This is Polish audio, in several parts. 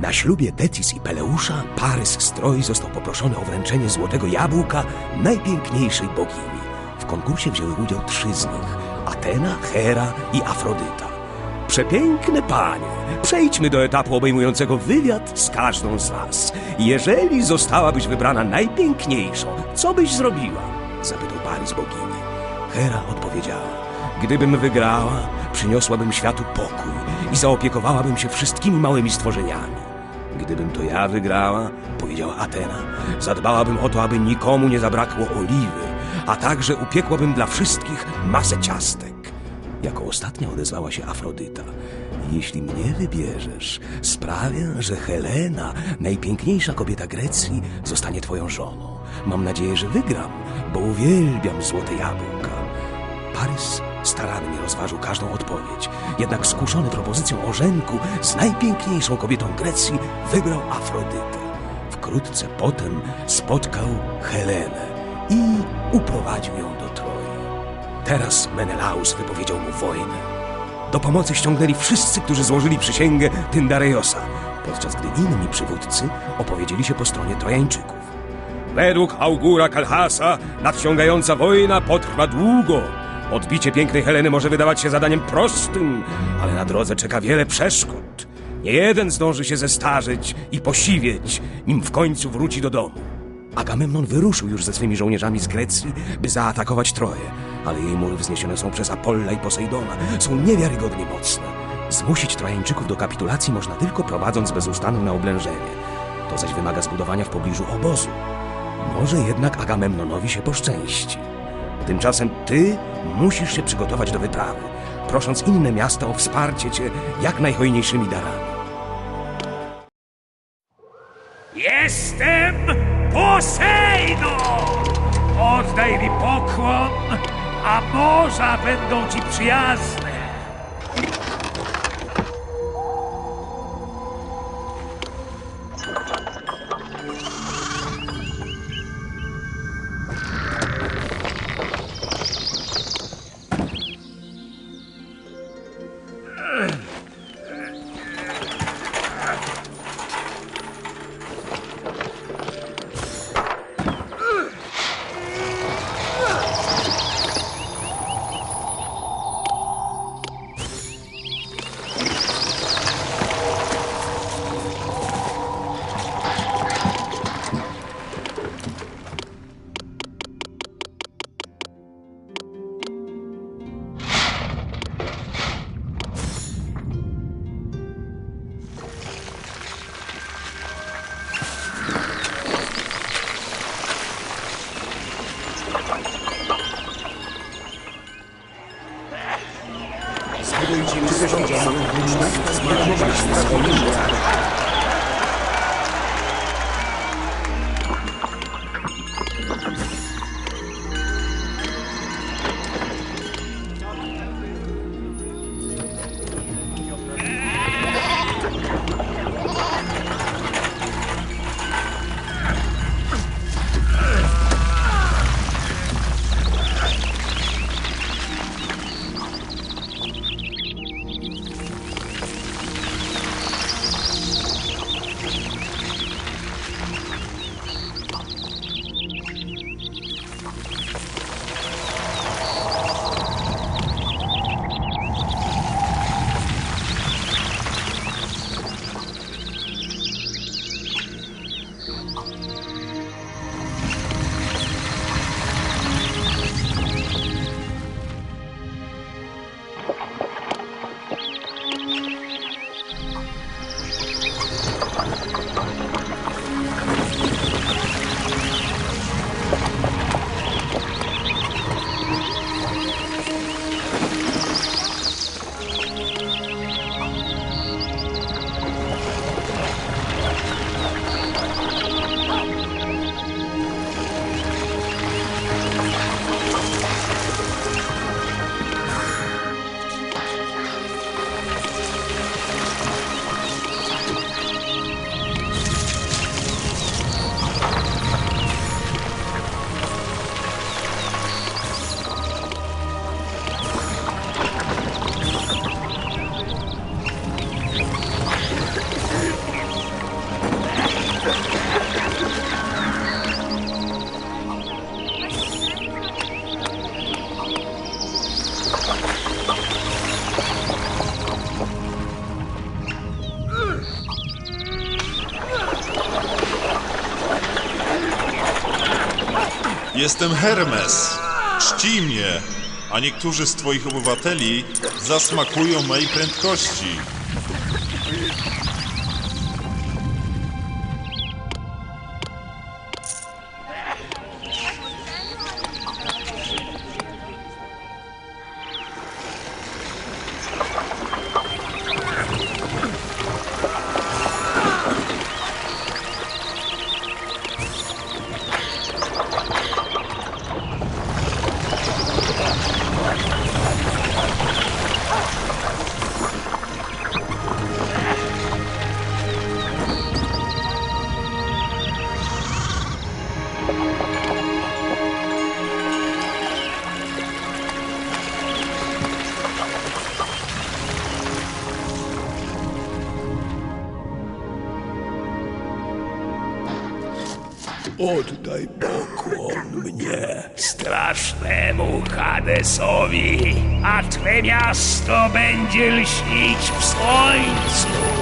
Na ślubie Tetis i Peleusza Parys Stroj został poproszony o wręczenie złotego jabłka najpiękniejszej bogini. W konkursie wzięły udział trzy z nich: Atena, Hera i Afrodyta. Przepiękne panie, przejdźmy do etapu obejmującego wywiad z każdą z was. Jeżeli zostałabyś wybrana najpiękniejszą, co byś zrobiła? Zapytał Parys bogini. Hera odpowiedziała: Gdybym wygrała, przyniosłabym światu pokój i zaopiekowałabym się wszystkimi małymi stworzeniami. Gdybym to ja wygrała, powiedziała Atena, zadbałabym o to, aby nikomu nie zabrakło oliwy, a także upiekłabym dla wszystkich masę ciastek. Jako ostatnia odezwała się Afrodyta. Jeśli mnie wybierzesz, sprawię, że Helena, najpiękniejsza kobieta Grecji, zostanie twoją żoną. Mam nadzieję, że wygram, bo uwielbiam złote jabłka. Parys starannie rozważył każdą odpowiedź, jednak skuszony propozycją ożenku z najpiękniejszą kobietą Grecji, wybrał Afrodytę. Wkrótce potem spotkał Helenę i uprowadził ją do Troi. Teraz Menelaus wypowiedział mu wojnę. Do pomocy ściągnęli wszyscy, którzy złożyli przysięgę Tyndarejosa, podczas gdy inni przywódcy opowiedzieli się po stronie Trojańczyków. Według augura Kalhasa nadciągająca wojna potrwa długo. Odbicie pięknej Heleny może wydawać się zadaniem prostym, ale na drodze czeka wiele przeszkód. Nie jeden zdąży się zestarzeć i posiwieć, nim w końcu wróci do domu. Agamemnon wyruszył już ze swymi żołnierzami z Grecji, by zaatakować Troję, ale jej mury wzniesione są przez Apolla i Posejdona, są niewiarygodnie mocne. Zmusić Trojańczyków do kapitulacji można tylko prowadząc bezustanne oblężenie. To zaś wymaga zbudowania w pobliżu obozu. Może jednak Agamemnonowi się poszczęści. Tymczasem ty musisz się przygotować do wyprawy, prosząc inne miasta o wsparcie cię jak najhojniejszymi darami. Jestem Posejdon! Oddaj mi pokłon, a morza będą ci przyjazne. Jestem Hermes. Czcij mnie, a niektórzy z twoich obywateli zasmakują mojej prędkości. Oddaj pokłon mnie. strasznemu Hadesowi, a twe miasto będzie lśnić w słońcu.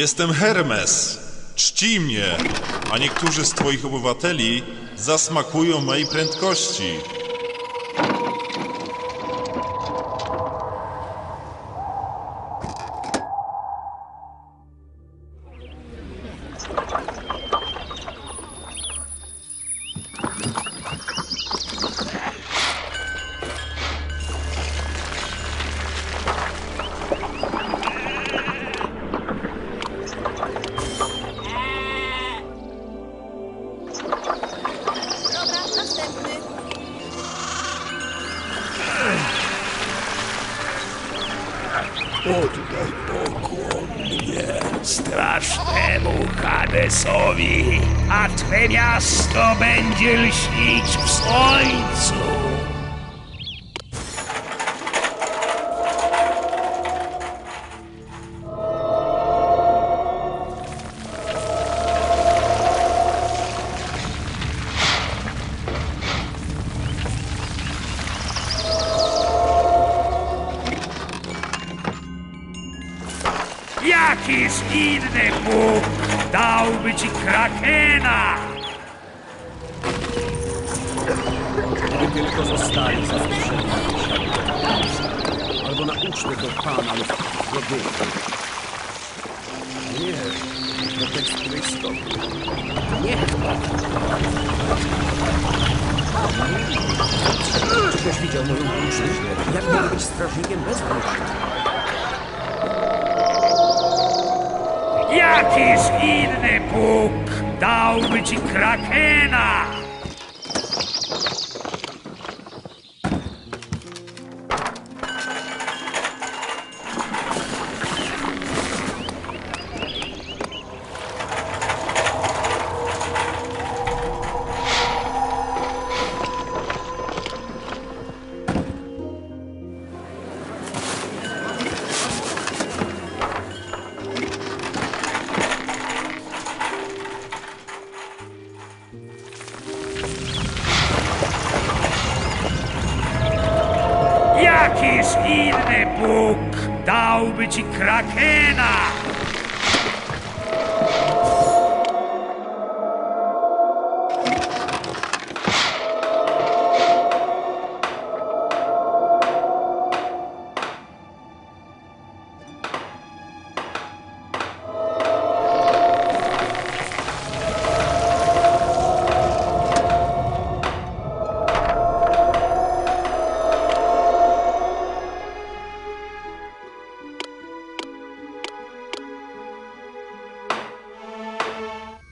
Jestem Hermes. Czcij mnie, a niektórzy z twoich obywateli zasmakują mojej prędkości. A twe miasto będzie lśnić w słońcu. Ci krakena? Gdyby tylko zostali zastrzeżeni albo nauczmy go Pana lub Godyka. Nie, to tekst Chrystowy. Niech Czy ktoś widział moją duszę? Jak mogę być strażnikiem bez broszki? Jakiż inny Bóg dałby ci krakena? Dałby ci krakena?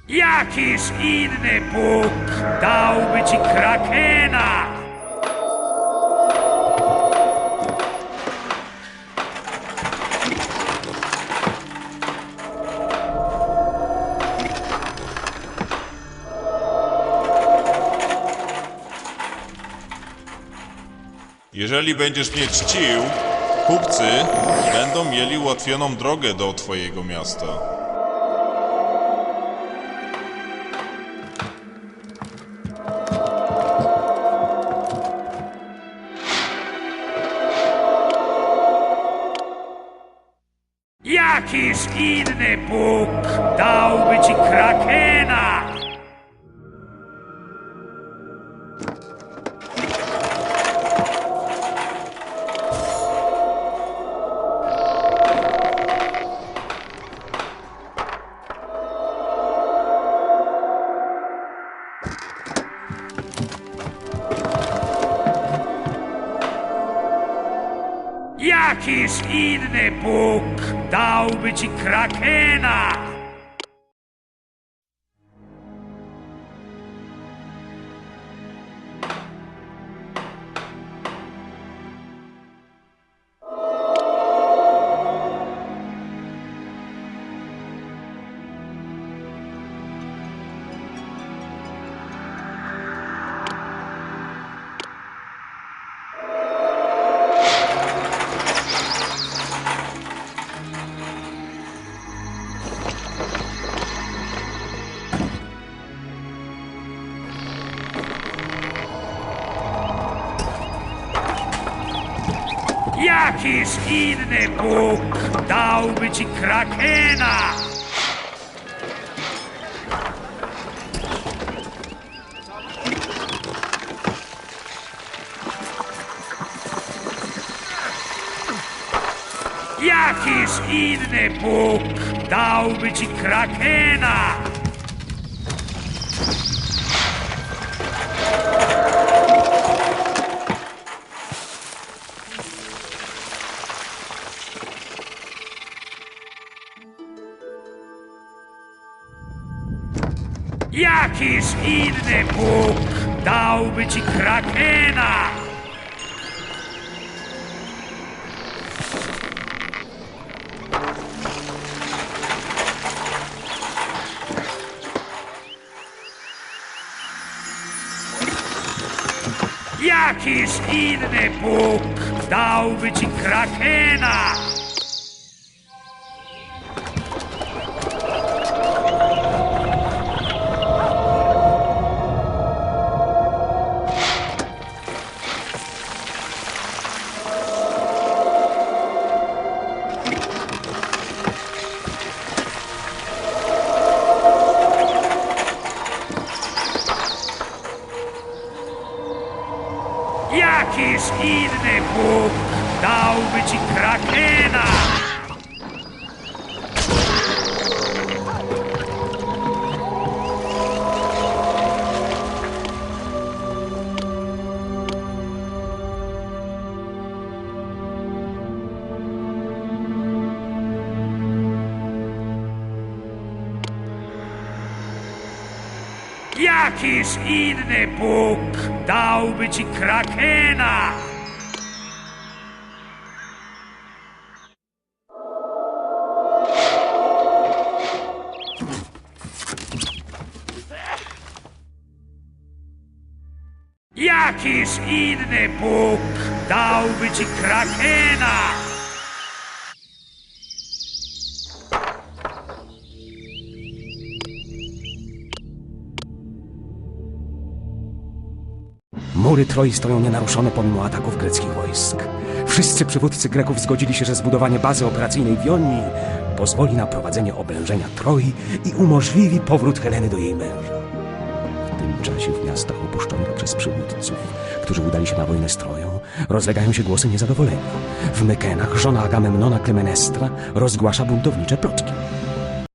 Jakiż inny Bóg dałby ci krakena? Jeżeli będziesz mnie czcił, kupcy będą mieli ułatwioną drogę do twojego miasta. Inny Bóg dałby ci krakena? Jakiż inny dałby ci krakena? Jakiż inny Bóg dałby ci krakena? Jakiż inny Bóg dałby ci krakena? Inny Bóg dałby ci krakena? Jakiż inny Bóg dałby ci krakena? Jakiż inny Bóg dałby ci krakena? Jakiż inny Bóg dałby ci krakena? Jakiż inny Bóg dałby ci krakena? Mury Troi stoją nienaruszone pomimo ataków greckich wojsk. Wszyscy przywódcy Greków zgodzili się, że zbudowanie bazy operacyjnej w Jonii pozwoli na prowadzenie oblężenia Troi i umożliwi powrót Heleny do jej męża. W tym czasie w miastach opuszczonych przez przywódców, którzy udali się na wojnę z Troją, rozlegają się głosy niezadowolenia. W Mykenach żona Agamemnona Klemenestra rozgłasza buntownicze plotki.